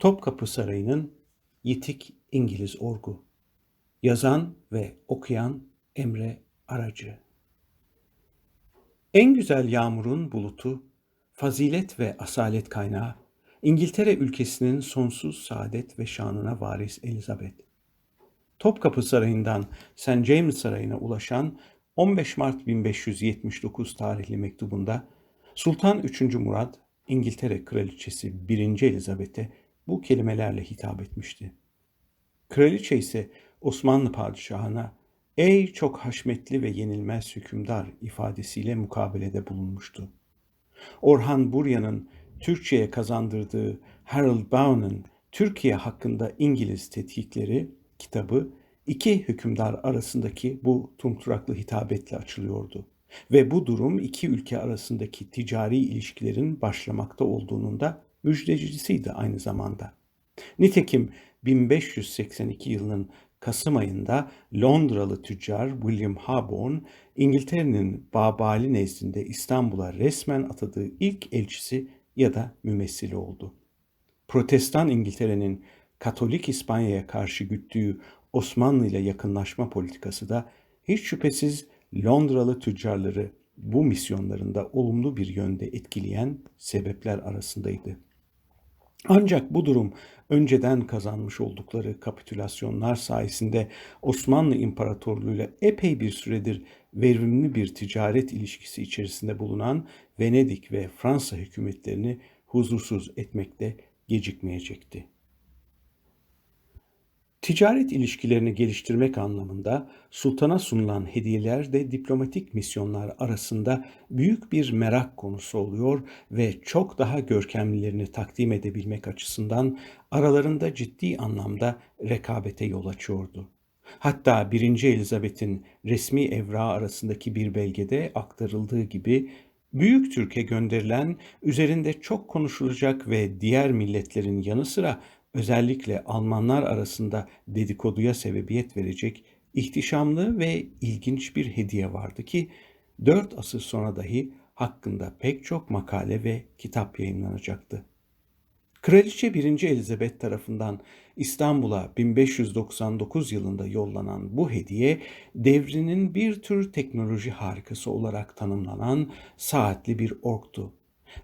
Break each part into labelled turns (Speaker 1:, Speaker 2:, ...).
Speaker 1: Topkapı Sarayı'nın Yitik İngiliz Orgu. Yazan ve okuyan Emre Aracı. En güzel yağmurun bulutu, fazilet ve asalet kaynağı, İngiltere ülkesinin sonsuz saadet ve şanına varis Elizabeth. Topkapı Sarayı'ndan St. James Sarayı'na ulaşan 15 Mart 1579 tarihli mektubunda Sultan 3. Murat, İngiltere Kraliçesi 1. Elizabeth'e bu kelimelerle hitap etmişti. Kraliçe ise Osmanlı padişahına ''Ey çok haşmetli ve yenilmez hükümdar'' ifadesiyle mukabelede bulunmuştu. Orhan Burya'nın Türkçe'ye kazandırdığı Harold Bown'un Türkiye hakkında İngiliz tetkikleri kitabı iki hükümdar arasındaki bu tumturaklı hitabetle açılıyordu. Ve bu durum iki ülke arasındaki ticari ilişkilerin başlamakta olduğunun da müjdecisiydi aynı zamanda. Nitekim 1582 yılının Kasım ayında Londralı tüccar William Harborne, İngiltere'nin Babali nezdinde İstanbul'a resmen atadığı ilk elçisi ya da mümessili oldu. Protestan İngiltere'nin Katolik İspanya'ya karşı güttüğü Osmanlı ile yakınlaşma politikası da hiç şüphesiz Londralı tüccarları bu misyonlarında olumlu bir yönde etkileyen sebepler arasındaydı. Ancak bu durum önceden kazanmış oldukları kapitülasyonlar sayesinde Osmanlı İmparatorluğu ile epey bir süredir verimli bir ticaret ilişkisi içerisinde bulunan Venedik ve Fransa hükümetlerini huzursuz etmekte gecikmeyecekti. Ticaret ilişkilerini geliştirmek anlamında sultana sunulan hediyeler de diplomatik misyonlar arasında büyük bir merak konusu oluyor ve çok daha görkemlilerini takdim edebilmek açısından aralarında ciddi anlamda rekabete yol açıyordu. Hatta 1. Elizabeth'in resmi evrağı arasındaki bir belgede aktarıldığı gibi Büyük Türk'e gönderilen üzerinde çok konuşulacak ve diğer milletlerin yanı sıra özellikle Almanlar arasında dedikoduya sebebiyet verecek ihtişamlı ve ilginç bir hediye vardı ki dört asır sonra dahi hakkında pek çok makale ve kitap yayınlanacaktı. Kraliçe 1. Elizabeth tarafından İstanbul'a 1599 yılında yollanan bu hediye devrinin bir tür teknoloji harikası olarak tanımlanan saatli bir orktu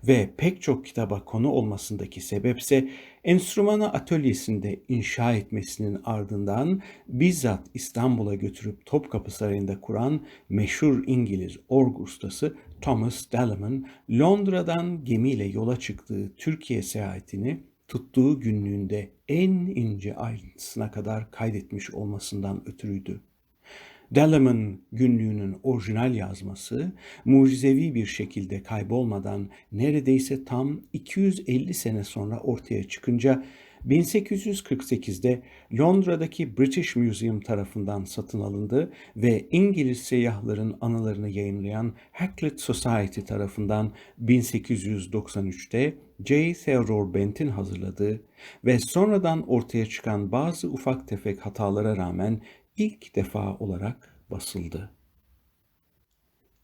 Speaker 1: ve pek çok kitaba konu olmasındaki sebepse enstrümanı atölyesinde inşa etmesinin ardından bizzat İstanbul'a götürüp Topkapı Sarayı'nda kuran meşhur İngiliz org ustası Thomas Dallam'ın Londra'dan gemiyle yola çıktığı Türkiye seyahatini tuttuğu günlüğünde en ince ayrıntısına kadar kaydetmiş olmasından ötürüydü. Dallam'ın günlüğünün orijinal yazması mucizevi bir şekilde kaybolmadan neredeyse tam 250 sene sonra ortaya çıkınca 1848'de Londra'daki British Museum tarafından satın alındı ve İngiliz seyyahların anılarını yayınlayan Haklett Society tarafından 1893'te J. Theodore Bent'in hazırladığı ve sonradan ortaya çıkan bazı ufak tefek hatalara rağmen ilk defa olarak basıldı.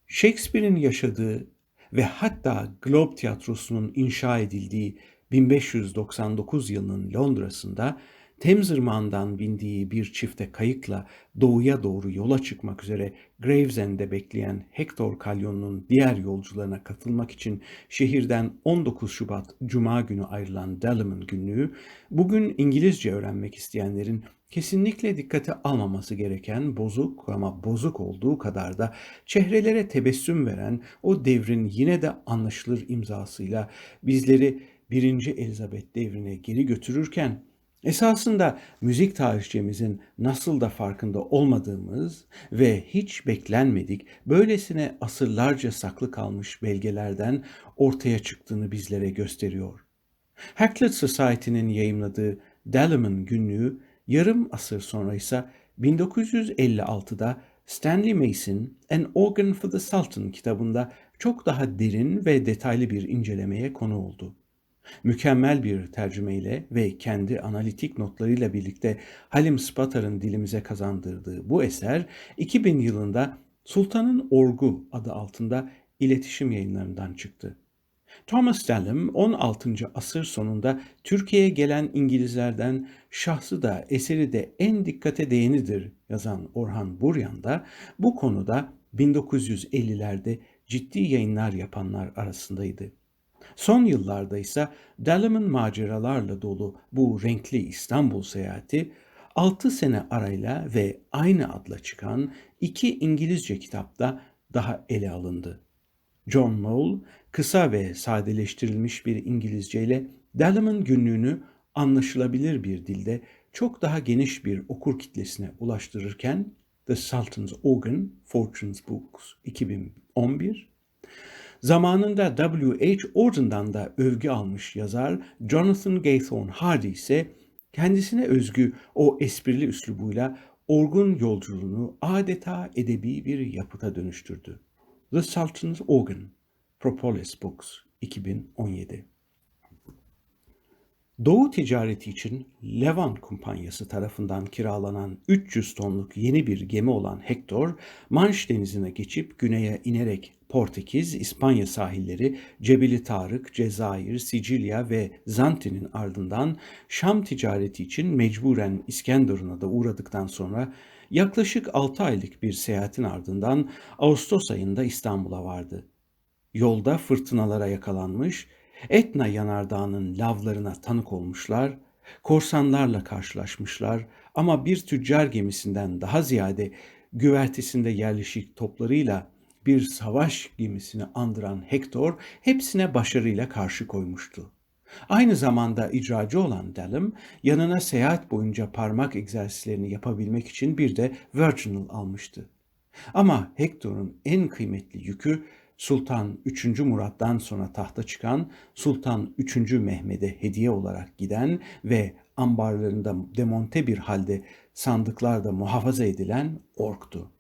Speaker 1: Shakespeare'in yaşadığı ve hatta Globe Tiyatrosu'nun inşa edildiği 1599 yılının Londra'sında Thames Irmağı'ndan bindiği bir çifte kayıkla doğuya doğru yola çıkmak üzere Gravesend'de bekleyen Hector Kalyon'un diğer yolcularına katılmak için şehirden 19 Şubat Cuma günü ayrılan Dallam'ın günlüğü, bugün İngilizce öğrenmek isteyenlerin kesinlikle dikkate almaması gereken bozuk ama bozuk olduğu kadar da çehrelere tebessüm veren o devrin yine de anlaşılır imzasıyla bizleri 1. Elizabeth devrine geri götürürken Esasında müzik tarihçimizin nasıl da farkında olmadığımız ve hiç beklenmedik böylesine asırlarca saklı kalmış belgelerden ortaya çıktığını bizlere gösteriyor. Hacklet Society'nin yayımladığı Dallam'ın günlüğü yarım asır sonra ise 1956'da Stanley Mason An Organ for the Sultan kitabında çok daha derin ve detaylı bir incelemeye konu oldu. Mükemmel bir tercümeyle ve kendi analitik notlarıyla birlikte Halim Spatar'ın dilimize kazandırdığı bu eser 2000 yılında Sultanın Orgu adı altında iletişim yayınlarından çıktı. Thomas Dallam 16. asır sonunda Türkiye'ye gelen İngilizlerden şahsı da eseri de en dikkate değenidir yazan Orhan Buryan da bu konuda 1950'lerde ciddi yayınlar yapanlar arasındaydı. Son yıllarda ise Dallam'ın maceralarla dolu bu renkli İstanbul seyahati 6 sene arayla ve aynı adla çıkan iki İngilizce kitapta daha ele alındı. John Knoll kısa ve sadeleştirilmiş bir İngilizce ile Dallam'ın günlüğünü anlaşılabilir bir dilde çok daha geniş bir okur kitlesine ulaştırırken The Sultan's Organ, Fortune's Books 2011, zamanında W.H. Auden'dan da övgü almış yazar Jonathan Gaythorne Hardy ise kendisine özgü o esprili üslubuyla orgun yolculuğunu adeta edebi bir yapıta dönüştürdü. The Sultan's Organ, Propolis Books 2017 Doğu ticareti için Levant Kumpanyası tarafından kiralanan 300 tonluk yeni bir gemi olan Hector, Manş denizine geçip güneye inerek Portekiz, İspanya sahilleri, Cebeli Tarık, Cezayir, Sicilya ve Zanti'nin ardından Şam ticareti için mecburen İskenderun'a da uğradıktan sonra yaklaşık 6 aylık bir seyahatin ardından Ağustos ayında İstanbul'a vardı. Yolda fırtınalara yakalanmış, Etna yanardağının lavlarına tanık olmuşlar, korsanlarla karşılaşmışlar ama bir tüccar gemisinden daha ziyade güvertesinde yerleşik toplarıyla bir savaş gemisini andıran Hector hepsine başarıyla karşı koymuştu. Aynı zamanda icracı olan Dallam yanına seyahat boyunca parmak egzersizlerini yapabilmek için bir de Virginal almıştı. Ama Hector'un en kıymetli yükü Sultan 3. Murat'tan sonra tahta çıkan Sultan 3. Mehmet'e hediye olarak giden ve ambarlarında demonte bir halde sandıklarda muhafaza edilen orktu.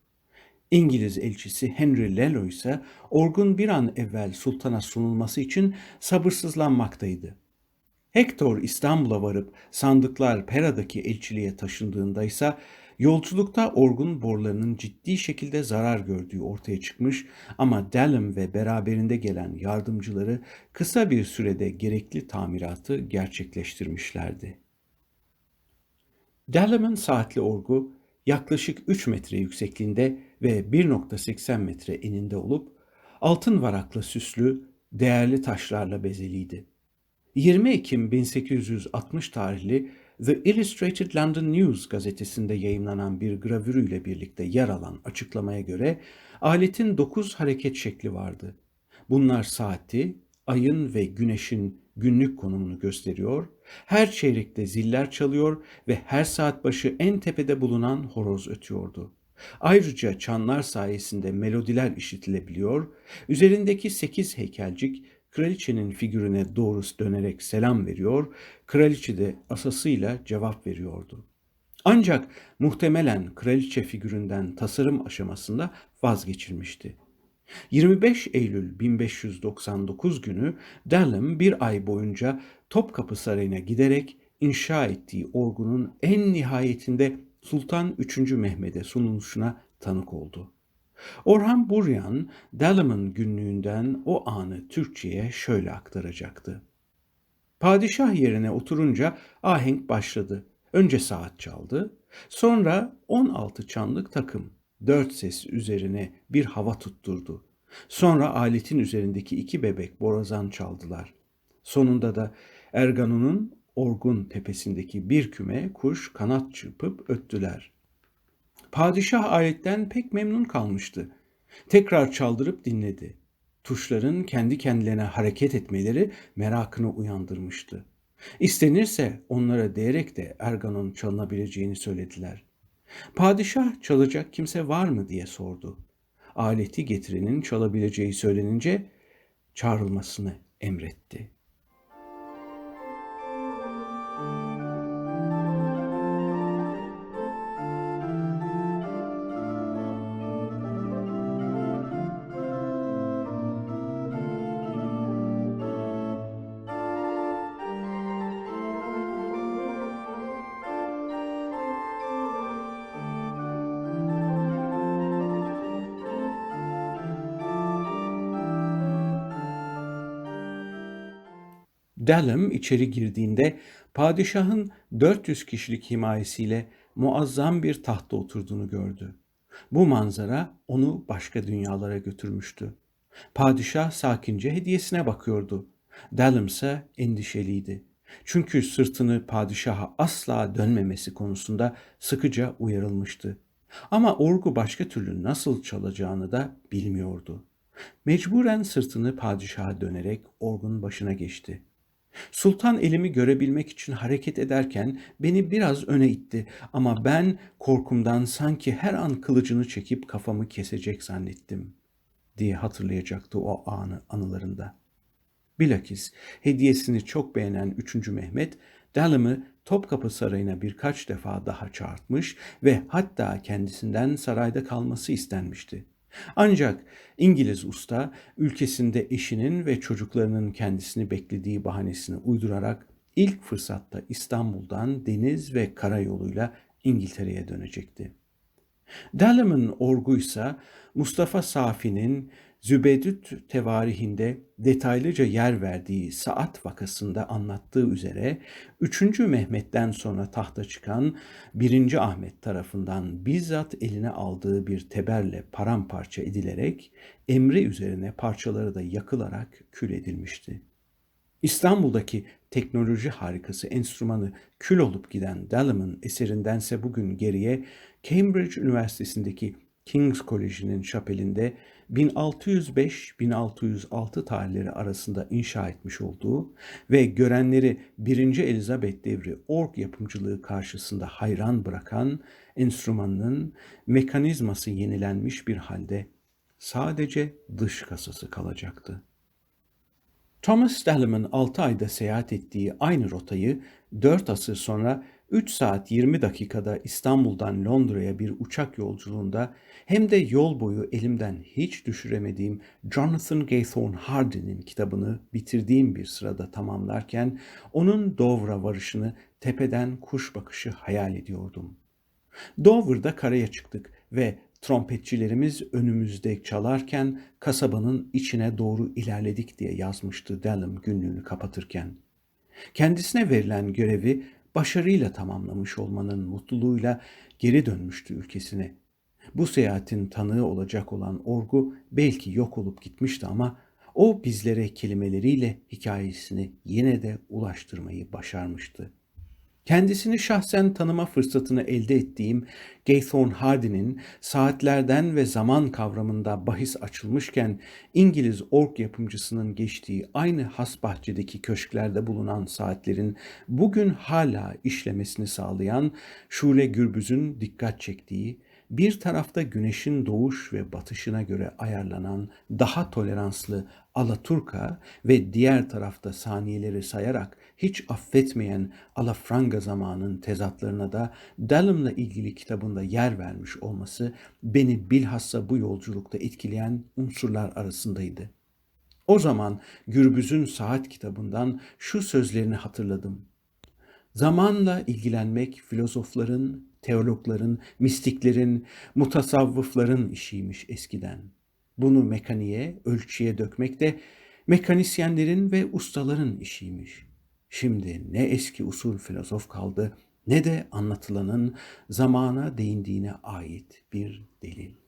Speaker 1: İngiliz elçisi Henry Lello ise orgun bir an evvel sultana sunulması için sabırsızlanmaktaydı. Hector İstanbul'a varıp sandıklar Pera'daki elçiliğe taşındığında ise Yolculukta orgun borularının ciddi şekilde zarar gördüğü ortaya çıkmış ama Dallam ve beraberinde gelen yardımcıları kısa bir sürede gerekli tamiratı gerçekleştirmişlerdi. Dallam'ın saatli orgu yaklaşık 3 metre yüksekliğinde ve 1.80 metre eninde olup altın varaklı süslü, değerli taşlarla bezeliydi. 20 Ekim 1860 tarihli The Illustrated London News gazetesinde yayınlanan bir gravürüyle birlikte yer alan açıklamaya göre aletin dokuz hareket şekli vardı. Bunlar saati, ayın ve güneşin günlük konumunu gösteriyor, her çeyrekte ziller çalıyor ve her saat başı en tepede bulunan horoz ötüyordu. Ayrıca çanlar sayesinde melodiler işitilebiliyor, üzerindeki sekiz heykelcik kraliçenin figürüne doğrusu dönerek selam veriyor, kraliçe de asasıyla cevap veriyordu. Ancak muhtemelen kraliçe figüründen tasarım aşamasında vazgeçilmişti. 25 Eylül 1599 günü Dallam bir ay boyunca Topkapı Sarayı'na giderek inşa ettiği orgunun en nihayetinde Sultan 3. Mehmet'e sunuluşuna tanık oldu. Orhan Buryan, Dallam'ın günlüğünden o anı Türkçe'ye şöyle aktaracaktı. Padişah yerine oturunca ahenk başladı. Önce saat çaldı, sonra 16 çanlık takım dört ses üzerine bir hava tutturdu. Sonra aletin üzerindeki iki bebek borazan çaldılar. Sonunda da Erganun'un Orgun tepesindeki bir küme kuş kanat çırpıp öttüler. Padişah aletten pek memnun kalmıştı. Tekrar çaldırıp dinledi. Tuşların kendi kendilerine hareket etmeleri merakını uyandırmıştı. İstenirse onlara değerek de Ergan'ın çalınabileceğini söylediler. Padişah çalacak kimse var mı diye sordu. Aleti getirenin çalabileceği söylenince çağrılmasını emretti. Dallam içeri girdiğinde padişahın 400 kişilik himayesiyle muazzam bir tahta oturduğunu gördü. Bu manzara onu başka dünyalara götürmüştü. Padişah sakince hediyesine bakıyordu. Dallam ise endişeliydi. Çünkü sırtını padişaha asla dönmemesi konusunda sıkıca uyarılmıştı. Ama orgu başka türlü nasıl çalacağını da bilmiyordu. Mecburen sırtını padişaha dönerek orgun başına geçti. Sultan elimi görebilmek için hareket ederken beni biraz öne itti ama ben korkumdan sanki her an kılıcını çekip kafamı kesecek zannettim diye hatırlayacaktı o anı anılarında. Bilakis hediyesini çok beğenen 3. Mehmet Dallam'ı Topkapı Sarayı'na birkaç defa daha çağırtmış ve hatta kendisinden sarayda kalması istenmişti. Ancak İngiliz usta ülkesinde eşinin ve çocuklarının kendisini beklediği bahanesini uydurarak ilk fırsatta İstanbul'dan deniz ve karayoluyla İngiltere'ye dönecekti. Dallam'ın orguysa Mustafa Safi'nin Zübedüt tevarihinde detaylıca yer verdiği saat vakasında anlattığı üzere 3. Mehmet'ten sonra tahta çıkan 1. Ahmet tarafından bizzat eline aldığı bir teberle paramparça edilerek emri üzerine parçaları da yakılarak kül edilmişti. İstanbul'daki teknoloji harikası enstrümanı kül olup giden Dallam'ın eserindense bugün geriye Cambridge Üniversitesi'ndeki King's College'nin şapelinde 1605-1606 tarihleri arasında inşa etmiş olduğu ve görenleri 1. Elizabeth devri org yapımcılığı karşısında hayran bırakan enstrümanının mekanizması yenilenmiş bir halde sadece dış kasası kalacaktı. Thomas Dallam'ın 6 ayda seyahat ettiği aynı rotayı 4 asır sonra 3 saat 20 dakikada İstanbul'dan Londra'ya bir uçak yolculuğunda hem de yol boyu elimden hiç düşüremediğim Jonathan Gaythorne Hardy'nin kitabını bitirdiğim bir sırada tamamlarken onun Dover'a varışını tepeden kuş bakışı hayal ediyordum. Dover'da karaya çıktık ve trompetçilerimiz önümüzde çalarken kasabanın içine doğru ilerledik diye yazmıştı Dallam günlüğünü kapatırken. Kendisine verilen görevi başarıyla tamamlamış olmanın mutluluğuyla geri dönmüştü ülkesine. Bu seyahatin tanığı olacak olan Orgu belki yok olup gitmişti ama o bizlere kelimeleriyle hikayesini yine de ulaştırmayı başarmıştı. Kendisini şahsen tanıma fırsatını elde ettiğim Gaythorne Hardy'nin saatlerden ve zaman kavramında bahis açılmışken İngiliz ork yapımcısının geçtiği aynı has bahçedeki köşklerde bulunan saatlerin bugün hala işlemesini sağlayan Şule Gürbüz'ün dikkat çektiği bir tarafta güneşin doğuş ve batışına göre ayarlanan daha toleranslı Alaturka ve diğer tarafta saniyeleri sayarak hiç affetmeyen alafranga zamanın tezatlarına da Dallam'la ilgili kitabında yer vermiş olması beni bilhassa bu yolculukta etkileyen unsurlar arasındaydı. O zaman Gürbüz'ün Saat kitabından şu sözlerini hatırladım. Zamanla ilgilenmek filozofların, teologların, mistiklerin, mutasavvıfların işiymiş eskiden. Bunu mekaniğe, ölçüye dökmek de mekanisyenlerin ve ustaların işiymiş. Şimdi ne eski usul filozof kaldı ne de anlatılanın zamana değindiğine ait bir delil.